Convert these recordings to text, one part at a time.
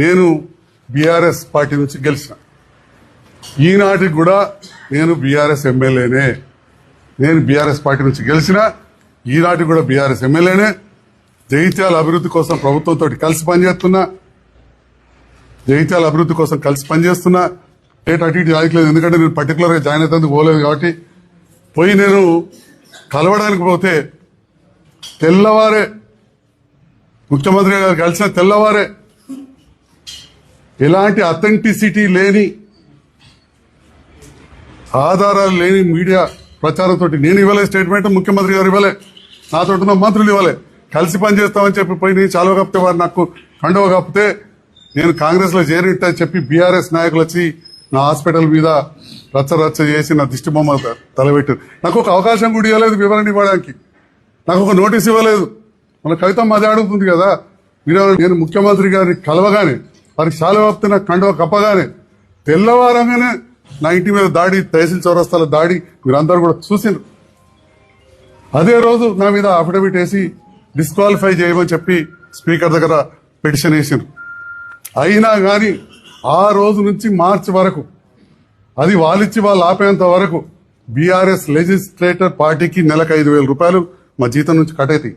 నేను BRS party నుంచి గెలిచిన. ఈనాటికి కూడా నేను బీఆర్ఎస్ ఎమ్మెల్యేనే నేను బీఆర్ఎస్ పార్టీ నుంచి గెలిచిన. ఈనాటికి కూడా బీఆర్ఎస్ ఎమ్మెల్యేనే జగిత్యాల అభివృద్ధి కోసం ప్రభుత్వంతో కలిసి పనిచేస్తున్నా. జగిత్యాల అభివృద్ధి కోసం కలిసి పనిచేస్తున్నా. డేట్ అటు ఇటు రాయట్లేదు ఎందుకంటే నేను పర్టికులర్గా జాయిన్ అవుతుంది పోలేదు కాబట్టి. పోయి నేను కలవడానికి పోతే తెల్లవారే ముఖ్యమంత్రి గారు కలిసిన తెల్లవారే ఎలాంటి అథెంటిసిటీ లేని ఆధారాలు లేని మీడియా ప్రచారంతో నేను ఇవ్వలే స్టేట్మెంట్ ముఖ్యమంత్రి గారు ఇవ్వలే. నాతో ఉన్న మంత్రులు ఇవ్వలే. కలిసి పనిచేస్తామని చెప్పి పోయి నేను చాలువ కప్పితే వారు నాకు కండవ కప్పితే నేను కాంగ్రెస్లో అని చెప్పి బీఆర్ఎస్ నాయకులు వచ్చి నా హాస్పిటల్ మీద రచ్చ రచ్చ చేసి నా దిష్టి బొమ్మ తలబెట్టారు నాకు ఒక అవకాశం కూడా ఇవ్వలేదు వివరణ ఇవ్వడానికి. నాకు ఒక నోటీస్ ఇవ్వలేదు. మన కవిత అదే అడుగుతుంది కదా. మీరు నేను ముఖ్యమంత్రి గారిని కలవగానే వారికి చాలా వస్తే కండవ కప్పగానే తెల్లవారంగానే నా ఇంటి మీద దాడి తహసీల్ చౌరస్తాల దాడి మీరందరూ కూడా చూసిండ్రు. అదే రోజు నా మీద అఫిడవిట్ వేసి డిస్క్వాలిఫై చేయమని చెప్పి స్పీకర్ దగ్గర పిటిషన్ వేసిండ్రు. అయినా కానీ ఆ రోజు నుంచి మార్చి వరకు అది వాళ్ళిచ్చి వాళ్ళు ఆపేంత వరకు బీఆర్ఎస్ లెజిస్లేటర్ పార్టీకి నెలకు ఐదు వేల రూపాయలు మా జీతం నుంచి కట్ అవుతాయి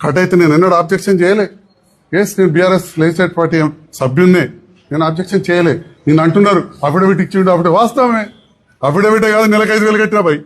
కట్ అయితే నేను ఎన్నడూ ఆబ్జెక్షన్ చేయలే. ఎస్ నేను బీఆర్ఎస్ లెజిస్లేటర్ పార్టీ సభ్యున్నే నేను అబ్జెక్షన్ చేయలే. నేను అంటున్నారు అఫిడవిట్ ఇచ్చిండు అప్పుడు వాస్తవమే. అఫిడవిటే కాదు నెలకు ఐదు వేలు కట్టినా పై